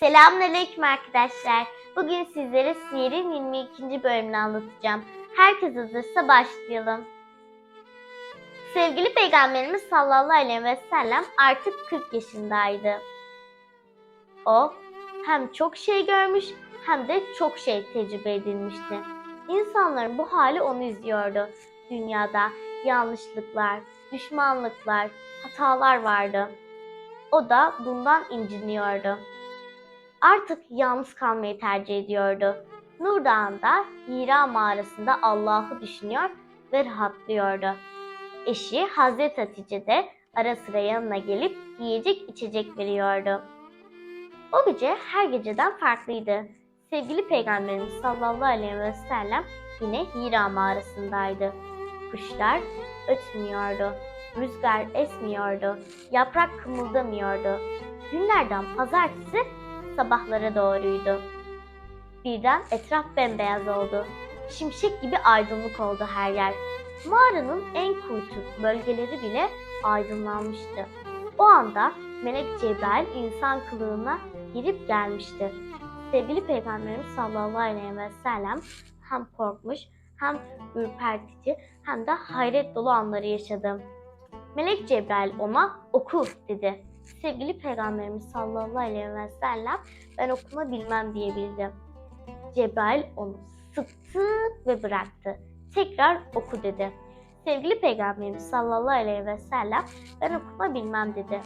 Selamünaleyküm arkadaşlar. Bugün sizlere Siyer'in 22. bölümünü anlatacağım. Herkes hazırsa başlayalım. Sevgili Peygamberimiz sallallahu aleyhi ve sellem artık 40 yaşındaydı. O hem çok şey görmüş hem de çok şey tecrübe edinmişti. İnsanların bu hali onu üzüyordu. Dünyada yanlışlıklar, düşmanlıklar, hatalar vardı. O da bundan inciniyordu. Artık yalnız kalmayı tercih ediyordu. Nur Dağı'nda Hira mağarasında Allah'ı düşünüyor ve rahatlıyordu. Eşi Hazreti Hatice de ara sıra yanına gelip yiyecek içecek veriyordu. O gece her geceden farklıydı. Sevgili Peygamberimiz sallallahu aleyhi ve sellem yine Hira mağarasındaydı. Kuşlar ötmüyordu, rüzgar esmiyordu, yaprak kımıldamıyordu. Günlerden pazartesi sabahlara doğruydu. Birden etraf bembeyaz oldu. Şimşek gibi aydınlık oldu her yer. Mağaranın en kuytu bölgeleri bile aydınlanmıştı. O anda Melek Cebrail insan kılığına girip gelmişti. Sevgili Peygamberimiz sallallahu aleyhi ve sellem hem korkmuş hem ürpertici hem de hayret dolu anları yaşadı. Melek Cebrail ona oku dedi. Sevgili Peygamberimiz sallallahu aleyhi ve sellem ben okuma bilmem diyebildi. Cebrail onu sıktı ve bıraktı. Tekrar oku dedi. Sevgili Peygamberimiz sallallahu aleyhi ve sellem ben okuma bilmem dedi.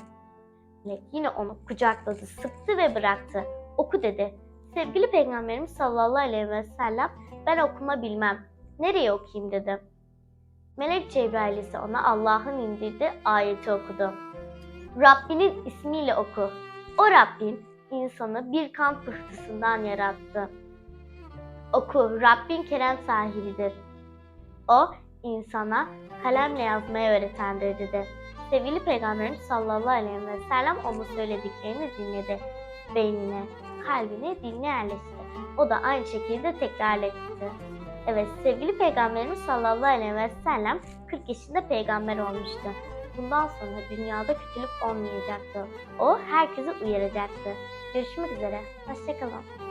Melek yine onu kucakladı, sıktı ve bıraktı. Oku dedi. Sevgili Peygamberimiz sallallahu aleyhi ve sellem ben okuma bilmem. Nereye okuyayım dedi. Melek Cebrail ise ona Allah'ın indirdiği ayeti okudu. Rabbinin ismiyle oku. O Rabbin insanı bir kan pıhtısından yarattı. Oku, Rabbin kerem sahibidir. O insana kalemle yazmayı öğretendir dedi. Sevgili Peygamberimiz sallallahu aleyhi ve sellem onun söylediklerini dinledi. Beynine, kalbine, diline yerleşti. O da aynı şekilde tekrar etti. Evet sevgili Peygamberimiz sallallahu aleyhi ve sellem 40 yaşında peygamber olmuştu. Bundan sonra dünyada kötülük olmayacaktı. O herkesi uyaracaktı. Görüşmek üzere. Hoşçakalın.